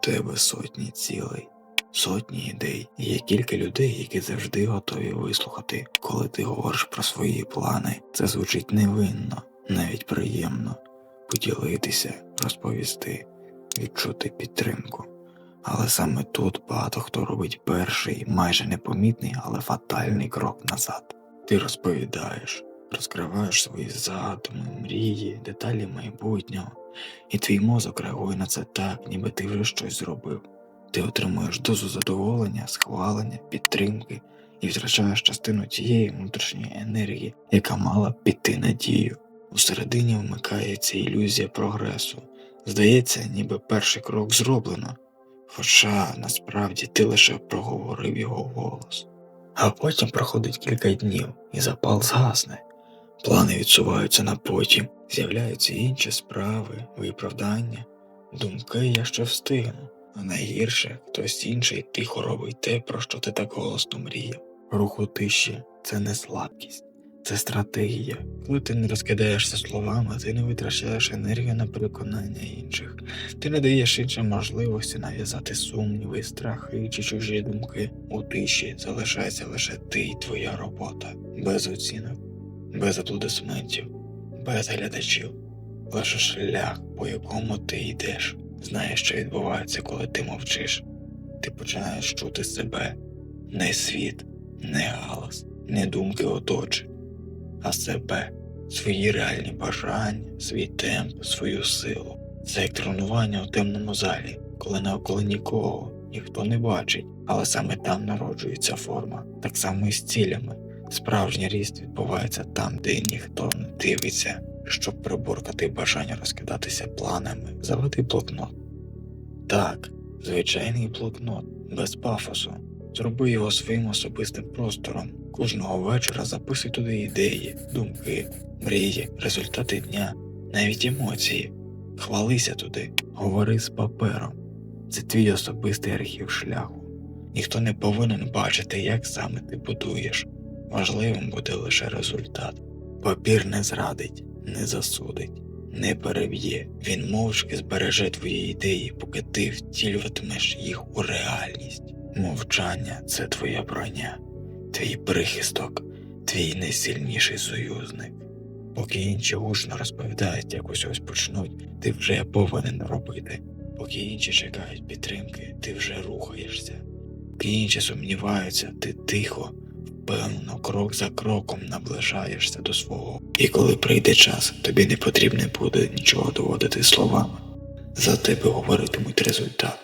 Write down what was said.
тебе сотні цілей, сотні ідей, є кілька людей, які завжди готові вислухати, коли ти говориш про свої плани. Це звучить невинно, навіть приємно поділитися, розповісти, відчути підтримку. Але саме тут багато хто робить перший, майже непомітний, але фатальний крок назад. Ти розповідаєш, розкриваєш свої задуми, мрії, деталі майбутнього, і твій мозок реагує на це так, ніби ти вже щось зробив. Ти отримуєш дозу задоволення, схвалення, підтримки і втрачаєш частину тієї внутрішньої енергії, яка мала піти на дію. Усередині вмикається ілюзія прогресу. Здається, ніби перший крок зроблено, хоча насправді ти лише проговорив його голос. А потім проходить кілька днів, і запал згасне. Плани відсуваються на потім, з'являються інші справи, виправдання, думки я ще встигну, а найгірше хтось інший тихо робить те, про що ти так голосно мріяв. Рух у тиші це не слабкість, це стратегія. Коли ти не розкидаєшся словами, ти не витрачаєш енергію на переконання інших, ти не даєш іншим можливості нав'язати сумніви, страхи чи чужі думки. У тиші залишається лише ти і твоя робота, без оцінок, без аплодисментів, без глядачів, лише шлях, по якому ти йдеш. Знаєш, що відбувається, коли ти мовчиш. Ти починаєш чути себе, не світ, не галас, не думки оточень, а себе, свої реальні бажання, свій темп, свою силу. Це як тренування у темному залі, коли навколо нікого, ніхто не бачить, але саме там народжується форма, так само і з цілями. Справжній ріст відбувається там, де ніхто не дивиться. Щоб приборкати бажання розкидатися планами, заведи блокнот. Так, звичайний блокнот, без пафосу. Зроби його своїм особистим простором. Кожного вечора записуй туди ідеї, думки, мрії, результати дня, навіть емоції. Хвалися туди, говори з папером. Це твій особистий архів шляху. Ніхто не повинен бачити, як саме ти будуєш. Важливим буде лише результат. Папір не зрадить, не засудить, не переб'є. Він мовчки збереже твої ідеї, поки ти втілюватимеш їх у реальність. Мовчання це твоя броня, твій прихисток, твій найсильніший союзник. Поки інші гучно розповідають, як ось почнуть, ти вже повинен робити. Поки інші чекають підтримки, ти вже рухаєшся. Поки інші сумніваються, ти тихо, впевнено, крок за кроком наближаєшся до свого. І коли прийде час, тобі не потрібно буде нічого доводити словами. За тебе говоритимуть результат.